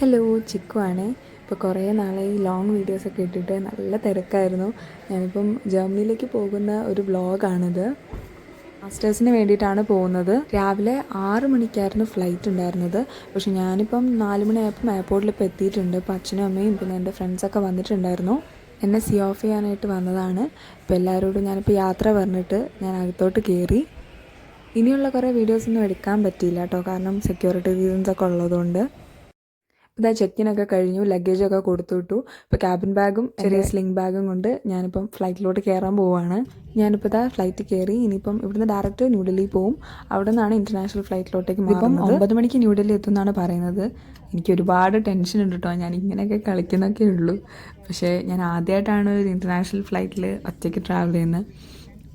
Hello chikoo ആണ്. ഇപ്പോൾ കുറേ നാളായി ലോങ് വീഡിയോസൊക്കെ ഇട്ടിട്ട് നല്ല തിരക്കായിരുന്നു. ഞാനിപ്പം ജർമ്മനിയിലേക്ക് പോകുന്ന ഒരു വ്ളോഗാണിത് മാസ്റ്റേഴ്സിന് വേണ്ടിയിട്ടാണ് പോകുന്നത്. രാവിലെ ആറ് മണിക്കായിരുന്നു ഫ്ലൈറ്റ് ഉണ്ടായിരുന്നത്. പക്ഷെ ഞാനിപ്പം നാല് മണിയായപ്പം എയർപോർട്ടിൽ ഇപ്പോൾ എത്തിയിട്ടുണ്ട്. ഇപ്പോൾ അച്ഛനും അമ്മയും പിന്നെ എന്റെ ഫ്രണ്ട്സൊക്കെ വന്നിട്ടുണ്ടായിരുന്നു. എന്നെ സി ഓഫ് ചെയ്യാനായിട്ട് വന്നതാണ്. ഇപ്പോൾ എല്ലാവരോടും ഞാനിപ്പോൾ യാത്ര പറഞ്ഞിട്ട് ഞാൻ അകത്തോട്ട് കയറി. ഇനിയുള്ള കുറേ വീഡിയോസൊന്നും എടുക്കാൻ പറ്റിയില്ല കേട്ടോ. കാരണം സെക്യൂരിറ്റി റീസൺസ് ഒക്കെ ഉള്ളതുകൊണ്ട്. ഇതാ ചെക്കിനൊക്കെ കഴിഞ്ഞു ലഗേജൊക്കെ കൊടുത്തു വിട്ടു ഇപ്പോൾ ക്യാബിൻ ബാഗും ചെറിയ സ്ലിംഗ് ബാഗും കൊണ്ട് ഞാനിപ്പം ഫ്ലൈറ്റിലോട്ട് കയറാൻ പോവുകയാണ് ഞാനിപ്പോൾ ഇതാ ഫ്ലൈറ്റ് കയറി ഇനിയിപ്പം ഇവിടുന്ന് ഡയറക്റ്റ് ന്യൂഡൽഹി പോവും. അവിടെ നിന്നാണ് ഇന്റർനാഷണൽ ഫ്ലൈറ്റിലോട്ടേക്ക് ഇപ്പം ഒമ്പത് മണിക്ക് ന്യൂഡൽഹി എത്തുമെന്നാണ് പറയുന്നത്. എനിക്ക് ഒരുപാട് ടെൻഷൻ ഉണ്ട് കേട്ടോ ഞാൻ ഇങ്ങനെയൊക്കെ കളിക്കുന്നൊക്കെ ഉള്ളൂ പക്ഷേ ഞാൻ ആദ്യമായിട്ടാണ് ഒരു ഇന്റർനാഷണൽ ഫ്ലൈറ്റിൽ ഒറ്റയ്ക്ക് ട്രാവൽ ചെയ്യുന്നത്.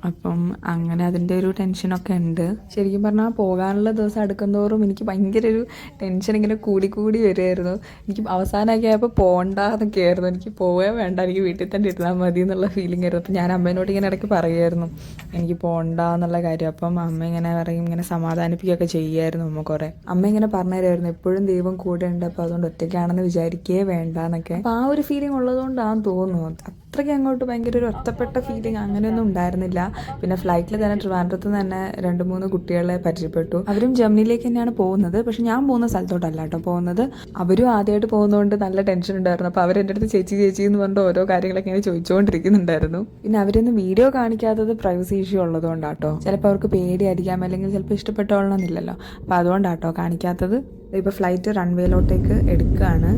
അപ്പം അങ്ങനെ അതിന്റെ ഒരു ടെൻഷനൊക്കെ ഉണ്ട്. ശരിക്കും പറഞ്ഞാൽ പോകാനുള്ള ദിവസം അടുക്കുന്തോറും എനിക്ക് ഭയങ്കര ഒരു ടെൻഷൻ ഇങ്ങനെ കൂടി കൂടി വരുമായിരുന്നു എനിക്ക് അവസാനമൊക്കെ ആയപ്പോൾ പോകണ്ട എന്നൊക്കെ ആയിരുന്നു. എനിക്ക് പോവേ വേണ്ട എനിക്ക് വീട്ടിൽ തന്നെ ഇരുന്നാൽ മതി എന്നുള്ള ഫീലിംഗ് ആയിരുന്നു. അപ്പം ഞാൻ അമ്മേനോട് ഇങ്ങനെ ഇടയ്ക്ക് പറയുമായിരുന്നു എനിക്ക് പോകണ്ട എന്നുള്ള കാര്യം. അപ്പം അമ്മ ഇങ്ങനെ പറയും ഇങ്ങനെ സമാധാനിപ്പിക്കുകയൊക്കെ ചെയ്യുമായിരുന്നു അമ്മ കുറേ. അമ്മ ഇങ്ങനെ പറഞ്ഞു തരുമായിരുന്നു എപ്പോഴും ദൈവം കൂടെ ഉണ്ട് അപ്പോൾ അതുകൊണ്ട് ഒറ്റയ്ക്കാണെന്ന് വിചാരിക്കേ വേണ്ട എന്നൊക്കെ ആ ഒരു ഫീലിംഗ് ഉള്ളതുകൊണ്ടാണെന്ന് തോന്നുന്നു. അത്രയ്ക്ക് അങ്ങോട്ട് ഭയങ്കര ഒരു ഒറ്റപ്പെട്ട ഫീലിംഗ് അങ്ങനെയൊന്നും ഉണ്ടായിരുന്നില്ല. പിന്നെ ഫ്ലൈറ്റിൽ തന്നെ ട്രിവാൻഡ്രത്ത് തന്നെ രണ്ട് മൂന്ന് കുട്ടികളെ പരിചയപ്പെട്ടു. അവരും ജർമ്മനിയിലേക്ക് തന്നെയാണ് പോകുന്നത്. പക്ഷെ ഞാൻ പോകുന്ന സ്ഥലത്തോട്ടല്ല കേട്ടോ പോകുന്നത്. അവരും ആദ്യമായിട്ട് പോകുന്നതുകൊണ്ട് നല്ല ടെൻഷൻ ഉണ്ടായിരുന്നു. അപ്പോൾ അവരെന്റെ അടുത്ത് ചേച്ചി ചേച്ചി എന്ന് പറഞ്ഞിട്ട് ഓരോ കാര്യങ്ങളൊക്കെ ഇങ്ങനെ ചോദിച്ചുകൊണ്ടിരിക്കുന്നുണ്ടായിരുന്നു. പിന്നെ അവരൊന്നും വീഡിയോ കാണിക്കാത്തത് പ്രൈവസി ഇഷ്യൂ ഉള്ളതുകൊണ്ടാട്ടോ ചിലപ്പോൾ അവർക്ക് പേടിയായിരിക്കാം. അല്ലെങ്കിൽ ചിലപ്പോൾ ഇഷ്ടപ്പെട്ടോളണമെന്നില്ലല്ലോ അപ്പോൾ അതുകൊണ്ടാട്ടോ കാണിക്കാത്തത്. ഇപ്പോൾ ഫ്ലൈറ്റ് റൺവേയിലോട്ടേക്ക് എടുക്കുകയാണ്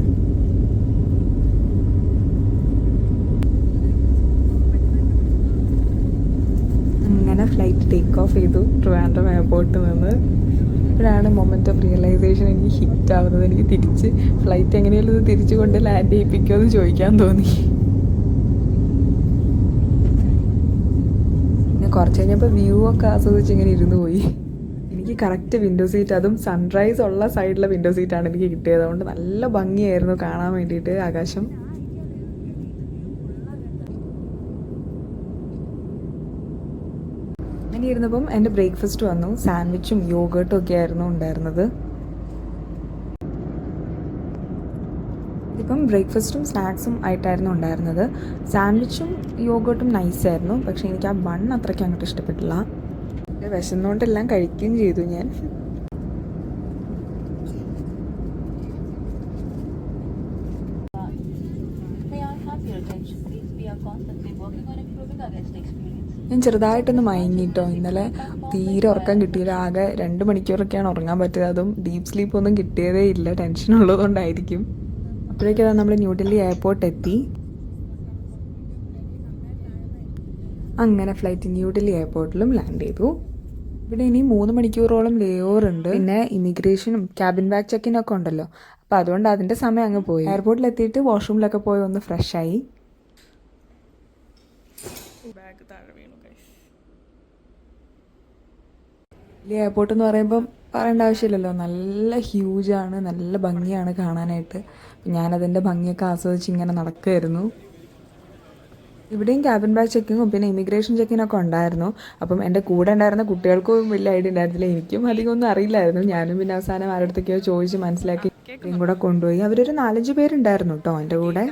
അങ്ങനെ ഫ്ലൈറ്റ് ടേക്ക് ഓഫ് ചെയ്തു. ട്രിവാൻഡ്രം എയർപോർട്ടിൽ നിന്ന്. ഇപ്പോഴാണ് മൊമെന്റ് ഓഫ് റിയലൈസേഷൻ എനിക്ക് ഹിറ്റ് ആവുന്നത്. എനിക്ക് തിരിച്ച് ഫ്ലൈറ്റ് എങ്ങനെയാലും തിരിച്ചു കൊണ്ട് ലാൻഡ് ചെയ്യിപ്പിക്കുമോ എന്ന് ചോദിക്കാൻ തോന്നി. പിന്നെ കുറച്ച് കഴിഞ്ഞപ്പോൾ വ്യൂ ഒക്കെ ആസ്വദിച്ച് ഇങ്ങനെ ഇരുന്ന് പോയി. എനിക്ക് കറക്റ്റ് വിൻഡോ സീറ്റ് അതും സൺറൈസ് ഉള്ള സൈഡിലെ വിൻഡോ സീറ്റാണ് എനിക്ക് കിട്ടിയത്. അതുകൊണ്ട് നല്ല ഭംഗിയായിരുന്നു കാണാൻ വേണ്ടിയിട്ട് ആകാശം. ഇരുന്നപ്പം എന്റെ ബ്രേക്ക്ഫാസ്റ്റ് വന്നു. സാൻഡ്വിച്ചും യോഗേർട്ടും ഒക്കെ ആയിരുന്നു ഉണ്ടായിരുന്നത്. ഇപ്പം ബ്രേക്ക്ഫാസ്റ്റും സ്നാക്സും ആയിട്ടായിരുന്നു ഉണ്ടായിരുന്നത്. സാൻഡ്വിച്ചും യോഗേർട്ടും നൈസായിരുന്നു പക്ഷേ എനിക്ക് ആ ബൺ അത്രയ്ക്ക് അങ്ങോട്ട് ഇഷ്ടപ്പെട്ടില്ല. വിശന്നുകൊണ്ടെല്ലാം കഴിക്കുകയും ചെയ്തു ഞാൻ. Please? Working on improving our guest experience. ഞാൻ ചെറുതായിട്ടൊന്ന് മയങ്ങിട്ടോ. ഇന്നലെ തീരെ ഉറക്കം കിട്ടിയില്ല. ആകെ രണ്ട് മണിക്കൂറൊക്കെയാണ് ഉറങ്ങാൻ പറ്റിയത്. അതും ഡീപ്പ് സ്ലീപ്പ് ഒന്നും കിട്ടിയതേ ഇല്ല. ടെൻഷൻ ഉള്ളതുകൊണ്ടായിരിക്കും. അപ്പോഴേക്കും നമ്മൾ ന്യൂഡൽഹി എയർപോർട്ട് എത്തി. അങ്ങനെ ഫ്ലൈറ്റ് ന്യൂഡൽഹി എയർപോർട്ടിലും ലാൻഡ് ചെയ്തു. ഇവിടെ ഇനി മൂന്ന് മണിക്കൂറോളം ലേ ഓവർ ഉണ്ട്. പിന്നെ ഇമിഗ്രേഷനും ക്യാബിൻ ബാഗ് ചെക്കിനൊക്കെ ഉണ്ടല്ലോ. അപ്പോൾ അതുകൊണ്ട് അതിന്റെ സമയം അങ്ങ് പോയി. എയർപോർട്ടിലെത്തിയിട്ട് വാഷ്റൂമിലൊക്കെ പോയി ഒന്ന് ഫ്രഷായി ഡൽഹി എയർപോർട്ട് എന്ന് പറയുമ്പം പറയേണ്ട ആവശ്യമില്ലല്ലോ. നല്ല ഹ്യൂജാണ് നല്ല ഭംഗിയാണ് കാണാനായിട്ട്. ഞാനതിന്റെ ഭംഗിയൊക്കെ ആസ്വദിച്ച് ഇങ്ങനെ നടക്കുമായിരുന്നു ഇവിടെയും ക്യാബിൻ ബാഗ് ചെക്കിങ്ങും പിന്നെ ഇമിഗ്രേഷൻ ചെക്കിങ്ങൊക്കെ ഉണ്ടായിരുന്നു. അപ്പം എന്റെ കൂടെ ഉണ്ടായിരുന്ന കുട്ടികൾക്കും വലിയ ഐഡിയ ഉണ്ടായിരുന്നില്ല. എനിക്കും അധികം ഒന്നും അറിയില്ലായിരുന്നു. ഞാനും പിന്നെ അവസാനം ആരുടെ അടുത്തൊക്കെയോ ചോദിച്ച് മനസ്സിലാക്കി ഇവരെയും കൂടെ കൊണ്ടുപോയി. അവരൊരു നാലഞ്ച് പേരുണ്ടായിരുന്നു കേട്ടോ എന്റെ കൂടെ.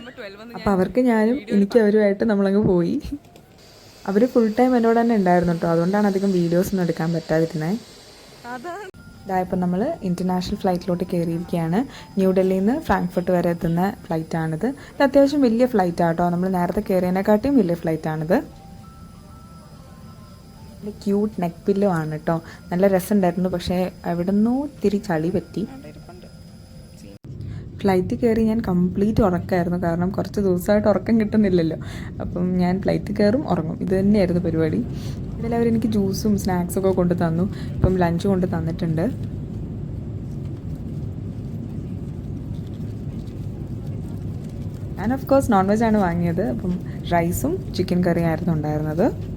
അപ്പം അവർക്ക് ഞാനും എനിക്ക് അവരുമായിട്ട് നമ്മളങ്ങ് പോയി. അവർ ഫുൾ ടൈം എന്നോട് തന്നെ ഉണ്ടായിരുന്നു കേട്ടോ അതുകൊണ്ടാണ് അധികം വീഡിയോസ് ഒന്നും എടുക്കാൻ പറ്റാതിരുന്നത് ഇതായപ്പോൾ നമ്മൾ ഇന്റർനാഷണൽ ഫ്ലൈറ്റിലോട്ട് കയറിയിരിക്കുകയാണ് ന്യൂഡൽഹിയിൽ നിന്ന് ഫ്രാങ്ക്ഫർട്ട് വരെ എത്തുന്ന ഫ്ലൈറ്റാണിത് ഇത് അത്യാവശ്യം വലിയ ഫ്ലൈറ്റ് ആട്ടോ നമ്മൾ നേരത്തെ കയറിയതിനെക്കാട്ടിയും വലിയ ഫ്ലൈറ്റാണിത് ക്യൂട്ട് നെക്ക് പില്ലോ ആണ് കേട്ടോ നല്ല രസമുണ്ടായിരുന്നു. പക്ഷേ എവിടെ നിന്നോ ഇത്തിരി ചളി പറ്റി. ഫ്ലൈറ്റ് കയറി ഞാൻ കംപ്ലീറ്റ് ഉറക്കമായിരുന്നു കാരണം കുറച്ച് ദിവസമായിട്ട് ഉറക്കം കിട്ടുന്നില്ലല്ലോ. അപ്പം ഞാൻ ഫ്ലൈറ്റ് കയറും ഉറങ്ങും. ഇത് തന്നെയായിരുന്നു പരിപാടി. ഇതിൽ എനിക്ക് ജ്യൂസും സ്നാക്സും ഒക്കെ കൊണ്ട് തന്നു. ഇപ്പം ലഞ്ച് കൊണ്ട് തന്നിട്ടുണ്ട്. ഞാൻ ഓഫ് കോഴ്സ് നോൺ വെജ് ആണ് വാങ്ങിയത്. അപ്പം റൈസും ചിക്കൻ കറിയും ആയിരുന്നു ഉണ്ടായിരുന്നത്.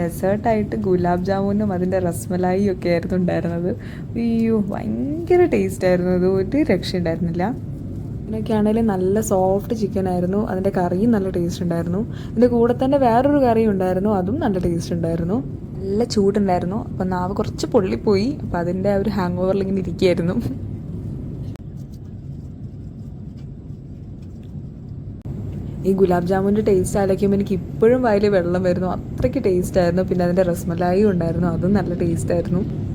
ഡെസേർട്ടായിട്ട് ഗുലാബ് ജാമുനും അതിന്റെ റസ്മലായിയും ഒക്കെ ആയിരുന്നു ഉണ്ടായിരുന്നത്. അയ്യോ ഭയങ്കര ടേസ്റ്റ് ആയിരുന്നു. അത് ഒരു രക്ഷ ഉണ്ടായിരുന്നില്ല. ആണെങ്കിലും നല്ല സോഫ്റ്റ് ചിക്കൻ ആയിരുന്നു. അതിന്റെ കറിയും നല്ല ടേസ്റ്റ് ഉണ്ടായിരുന്നു. ഇതിന്റെ കൂടെ തന്നെ വേറൊരു കറിയും ഉണ്ടായിരുന്നു. അതും നല്ല ടേസ്റ്റ് ഉണ്ടായിരുന്നു. നല്ല ചൂടുണ്ടായിരുന്നു. അപ്പോൾ നാവ് കുറച്ച് പൊള്ളിപ്പോയി. അപ്പോൾ അതിന്റെ ഒരു ഹാങ് ഓവറിൽ ഇങ്ങനെ ഇരിക്കുകയായിരുന്നു ഈ ഗുലാബ് ജാമുന്റെ ടേസ്റ്റ് ആലോചിക്കുമ്പോൾ എനിക്ക് ഇപ്പോഴും വായിൽ വെള്ളം വരുന്നു. അത്രയ്ക്ക് ടേസ്റ്റ് ആയിരുന്നു. പിന്നെ അതിന്റെ റസ്മലായും ഉണ്ടായിരുന്നു. അതും നല്ല ടേസ്റ്റ് ആയിരുന്നു.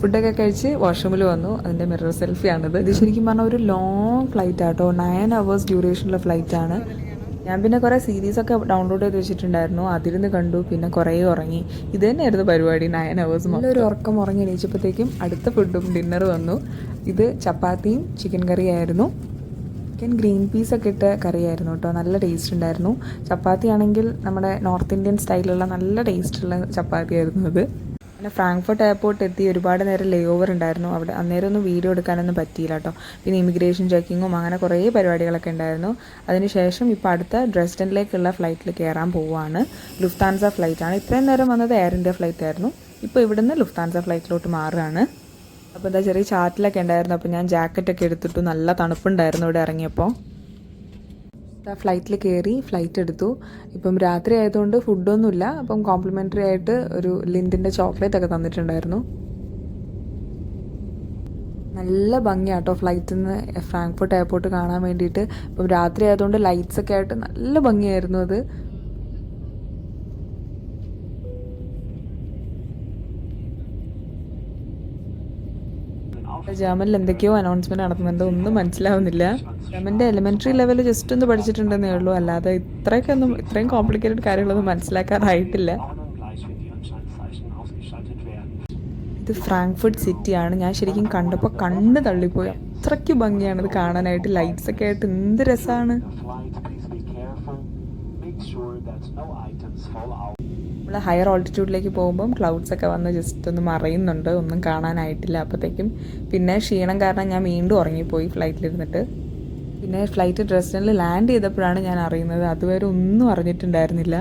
ഫുഡൊക്കെ കഴിച്ച് വാഷ്റൂമിൽ വന്നു. അതിന്റെ മിറർ സെൽഫിയാണിത് ഇത് ശരിക്കും പറഞ്ഞാൽ ഒരു ലോങ് ഫ്ലൈറ്റ് ആട്ടോ. നയൻ അവേഴ്സ് ഡ്യൂറേഷനുള്ള ഫ്ലൈറ്റ് ആണ്. ഞാൻ പിന്നെ കുറേ സീരീസൊക്കെ ഡൗൺലോഡ് ചെയ്ത് വെച്ചിട്ടുണ്ടായിരുന്നു. അതിരുന്ന് കണ്ടു. പിന്നെ കുറേ ഉറങ്ങി. ഇത് തന്നെയായിരുന്നു പരിപാടി. നയൻ അവേഴ്സ് നല്ലൊരു ഉറക്കം ഉറങ്ങി എണീച്ചപ്പോഴത്തേക്കും അടുത്ത ഫുഡും ഡിന്നർ വന്നു. ഇത് ചപ്പാത്തിയും ചിക്കൻ കറിയായിരുന്നു ചിക്കൻ ഗ്രീൻ പീസ് ഒക്കെ ഇട്ട കറിയായിരുന്നു കേട്ടോ. നല്ല ടേസ്റ്റ് ഉണ്ടായിരുന്നു. ചപ്പാത്തി ആണെങ്കിൽ നമ്മുടെ നോർത്ത് ഇന്ത്യൻ സ്റ്റൈലുള്ള നല്ല ടേസ്റ്റുള്ള ചപ്പാത്തി ആയിരുന്നു അത്. പിന്നെ ഫ്രാങ്ക്ഫർട്ട് എയർപോർട്ട് എത്തി ഒരുപാട് നേരം ലേ ഓവർ ഉണ്ടായിരുന്നു. അവിടെ അന്നേരം ഒന്നും വീഡിയോ എടുക്കാനൊന്നും പറ്റിയില്ല കേട്ടോ. പിന്നെ ഇമിഗ്രേഷൻ ചെക്കിങ്ങും അങ്ങനെ കുറേ പരിപാടികളൊക്കെ ഉണ്ടായിരുന്നു. അതിനുശേഷം ഇപ്പോൾ അടുത്ത ഡ്രസ്ഡനിലേക്കുള്ള ഫ്ലൈറ്റിൽ കയറാൻ പോവുകയാണ് ലുഫ്താൻസ ഫ്ലൈറ്റാണ് ഇത്രയും നേരം വന്നത് എയർ ഇന്ത്യ ഫ്ലൈറ്റ് ആയിരുന്നു. ഇപ്പോൾ ഇവിടുന്ന് ലുഫ്താൻസ ഫ്ലൈറ്റിലോട്ട് മാറുകയാണ്. അപ്പോൾ എന്താ ചെറിയ ചാറ്റിലൊക്കെ ഉണ്ടായിരുന്നു. അപ്പോൾ ഞാൻ ജാക്കറ്റൊക്കെ എടുത്തിട്ടു നല്ല തണുപ്പുണ്ടായിരുന്നു ഇവിടെ ഇറങ്ങിയപ്പോൾ ഫ്ലൈറ്റിൽ കയറി ഫ്ലൈറ്റ് എടുത്തു. ഇപ്പം രാത്രി ആയതുകൊണ്ട് ഫുഡൊന്നുമില്ല അപ്പം കോംപ്ലിമെന്ററി ആയിട്ട് ഒരു ലിൻഡിന്റെ ചോക്ലേറ്റ് ഒക്കെ തന്നിട്ടുണ്ടായിരുന്നു. നല്ല ഭംഗിയാട്ടോ ഫ്ലൈറ്റിൽ നിന്ന് ഫ്രാങ്ക്ഫർട്ട് എയർപോർട്ട് കാണാൻ വേണ്ടിയിട്ട്. ഇപ്പം രാത്രി ആയതുകൊണ്ട് ലൈറ്റ്സൊക്കെ ആയിട്ട് നല്ല ഭംഗിയായിരുന്നു അത്. ജർമ്മനിൽ എന്തൊക്കെയോ അനൗൺസ്മെന്റ് നടത്തുന്നുണ്ട്. ഒന്നും മനസ്സിലാവുന്നില്ല. ജർമ്മന്റെ എലിമെന്ററി ലെവൽ ജസ്റ്റ് ഒന്ന് പഠിച്ചിട്ടുണ്ടെന്നേ ഉള്ളൂ. അല്ലാതെ ഇത്രയൊക്കെ ഒന്നും ഇത്രയും കോംപ്ലിക്കേറ്റഡ് കാര്യങ്ങളൊന്നും മനസ്സിലാക്കാറായിട്ടില്ല. ഇത് ഫ്രാങ്ക്ഫർട്ട് സിറ്റിയാണ്. ഞാൻ ശരിക്കും കണ്ടപ്പോൾ കണ്ണ് തള്ളിപ്പോയി. അത്രയ്ക്ക് ഭംഗിയാണ് ഇത് കാണാനായിട്ട്. ലൈറ്റ്സ് ഒക്കെ ആയിട്ട് എന്ത് രസമാണ് നമ്മൾ ഹയർ ഓൾട്ടിറ്റ്യൂഡിലേക്ക് പോകുമ്പം ക്ലൗഡ്സ് ഒക്കെ വന്ന് ജസ്റ്റ് ഒന്ന് മറയുന്നുണ്ട്. ഒന്നും കാണാനായിട്ടില്ല അപ്പോഴത്തേക്കും പിന്നെ ക്ഷീണം കാരണം ഞാൻ വീണ്ടും ഉറങ്ങിപ്പോയി ഫ്ലൈറ്റിലിരുന്നിട്ട് പിന്നെ ഫ്ലൈറ്റ് ഡ്രസ്റ്റിനിൽ ലാൻഡ് ചെയ്തപ്പോഴാണ് ഞാൻ അറിയുന്നത്. അതുവരെ ഒന്നും അറിഞ്ഞിട്ടുണ്ടായിരുന്നില്ല.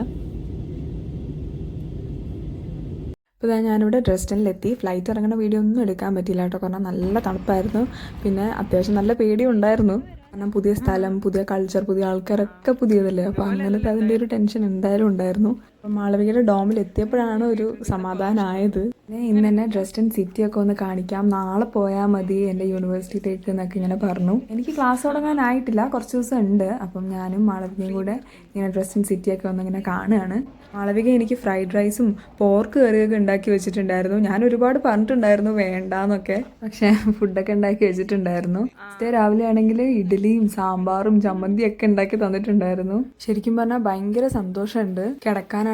അപ്പോൾ ഇതാ ഞാനിവിടെ ഡ്രസ്റ്റിനിലെത്തി ഫ്ലൈറ്റ് ഇറങ്ങുന്ന വീഡിയോ ഒന്നും എടുക്കാൻ പറ്റിയില്ല കേട്ടോ. കാരണം നല്ല തണുപ്പായിരുന്നു. പിന്നെ അത്യാവശ്യം നല്ല പേടിയും ഉണ്ടായിരുന്നു. കാരണം പുതിയ സ്ഥലം പുതിയ കൾച്ചർ പുതിയ ആൾക്കാരൊക്കെ പുതിയതല്ലേ? അപ്പോൾ അങ്ങനത്തെ അതിന്റെ ഒരു ടെൻഷൻ എന്തായാലും ഉണ്ടായിരുന്നു. അപ്പം മാളവികയുടെ ഡോമിൽ എത്തിയപ്പോഴാണ് ഒരു സമാധാനമായത് പിന്നെ ഇന്ന് തന്നെ ഡ്രസ്ഡൻ സിറ്റി ഒക്കെ ഒന്ന് കാണിക്കാം. നാളെ പോയാൽ മതി എന്റെ യൂണിവേഴ്സിറ്റിയിലേക്ക് എന്നൊക്കെ ഇങ്ങനെ പറഞ്ഞു. എനിക്ക് ക്ലാസ് തുടങ്ങാനായിട്ടില്ല. കുറച്ച് ദിവസം ഉണ്ട്. അപ്പം ഞാനും മാളവികയും കൂടെ ഇങ്ങനെ ഡ്രസ്ഡൻ സിറ്റി ഒക്കെ ഒന്ന് ഇങ്ങനെ കാണുകയാണ്. മാളവിക എനിക്ക് ഫ്രൈഡ് റൈസും പോർക്ക് കറിയൊക്കെ ഉണ്ടാക്കി വെച്ചിട്ടുണ്ടായിരുന്നു. ഞാൻ ഒരുപാട് പറഞ്ഞിട്ടുണ്ടായിരുന്നു വേണ്ടാന്നൊക്കെ. പക്ഷേ ഫുഡൊക്കെ ഉണ്ടാക്കി വെച്ചിട്ടുണ്ടായിരുന്നു. ഇതേ രാവിലെ ആണെങ്കിൽ ഇഡ്ഡലിയും സാമ്പാറും ചമ്മന്തിയും ഒക്കെ ഉണ്ടാക്കി തന്നിട്ടുണ്ടായിരുന്നു. ശരിക്കും പറഞ്ഞാൽ ഭയങ്കര സന്തോഷമുണ്ട്.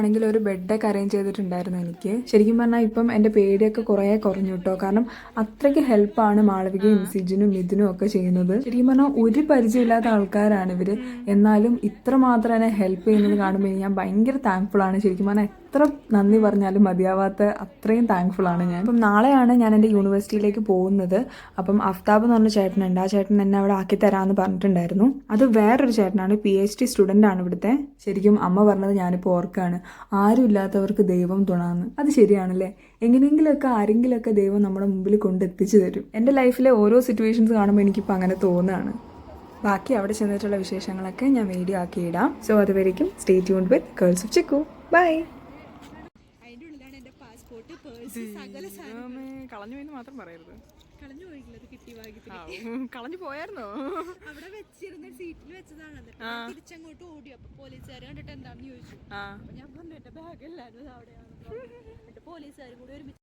കിടക്കാനാണെങ്കിൽ ഒരു ബെഡൊക്കെ അറേഞ്ച് ചെയ്തിട്ടുണ്ടായിരുന്നു എനിക്ക്. ശരിക്കും പറഞ്ഞാൽ ഇപ്പം എന്റെ പേടിയൊക്കെ കുറേ കുറഞ്ഞു കേട്ടോ കാരണം അത്രയ്ക്ക് ഹെൽപ്പാണ് മാളവികയും സിജിനും മിഥുനും ഒക്കെ ചെയ്യുന്നത്. ശരിക്കും പറഞ്ഞാൽ ഒരു പരിചയമില്ലാത്ത ആൾക്കാരാണ് ഇവർ എന്നാലും ഇത്ര മാത്രം എന്നെ ഹെൽപ്പ് ചെയ്യുന്നത് കാണുമ്പോൾ ഞാൻ ഭയങ്കര താങ്ക്ഫുൾ ആണ്. ശരിക്കും പറഞ്ഞാൽ എത്ര നന്ദി പറഞ്ഞാലും മതിയാവാത്ത അത്രയും താങ്ക്ഫുൾ ആണ് ഞാൻ. അപ്പം നാളെയാണ് ഞാൻ എന്റെ യൂണിവേഴ്സിറ്റിയിലേക്ക് പോകുന്നത്. അപ്പം അഫ്താബ് എന്ന് പറഞ്ഞ ചേട്ടനുണ്ട്. ആ ചേട്ടൻ എന്നെ അവിടെ ആക്കി തരാമെന്ന് പറഞ്ഞിട്ടുണ്ടായിരുന്നു. അത് വേറൊരു ചേട്ടനാണ്. പി എച്ച് ഡി സ്റ്റുഡന്റ് ആണ് ഇവിടുത്തെ. ശരിക്കും അമ്മ പറഞ്ഞത് ഞാനിപ്പോൾ ഓർക്കാണ്. ആരും ഇല്ലാത്തവർക്ക് ദൈവം തുണാന്ന്. അത് ശരിയാണല്ലേ? എങ്ങനെയെങ്കിലുമൊക്കെ ആരെങ്കിലുമൊക്കെ ദൈവം നമ്മുടെ മുമ്പിൽ കൊണ്ടെത്തിച്ചു തരും. എന്റെ ലൈഫിലെ ഓരോ സിറ്റുവേഷൻസ് കാണുമ്പോൾ എനിക്കിപ്പോൾ അങ്ങനെ തോന്നുകയാണ് ബാക്കി അവിടെ ചെന്നിട്ടുള്ള വിശേഷങ്ങളൊക്കെ ഞാൻ വീഡിയോ ആക്കി ഇടാം. സോ അതുവരേക്കും stay tuned with girls of Chikku bye passport purse സകല കളഞ്ഞു പോയെന്ന് മാത്രം പറയരുത്. കളഞ്ഞു പോയിട്ടില്ല അത് കിട്ടി ഭാഗ്യത്തിന്. കളഞ്ഞു പോയായിരുന്നോ? അവിടെ വെച്ചിരുന്ന സീറ്റിൽ വെച്ചതാണ്. തിരിച്ചങ്ങോട്ട് ഓടി. അപ്പൊ പോലീസുകാർ കണ്ടിട്ട് എന്താണെന്ന് ചോദിച്ചു. ഞാൻ പറഞ്ഞു എന്റെ ബാഗ് എല്ലാവരും അവിടെയാണ്. പോലീസുകാരും കൂടി ഒരുമിച്ച്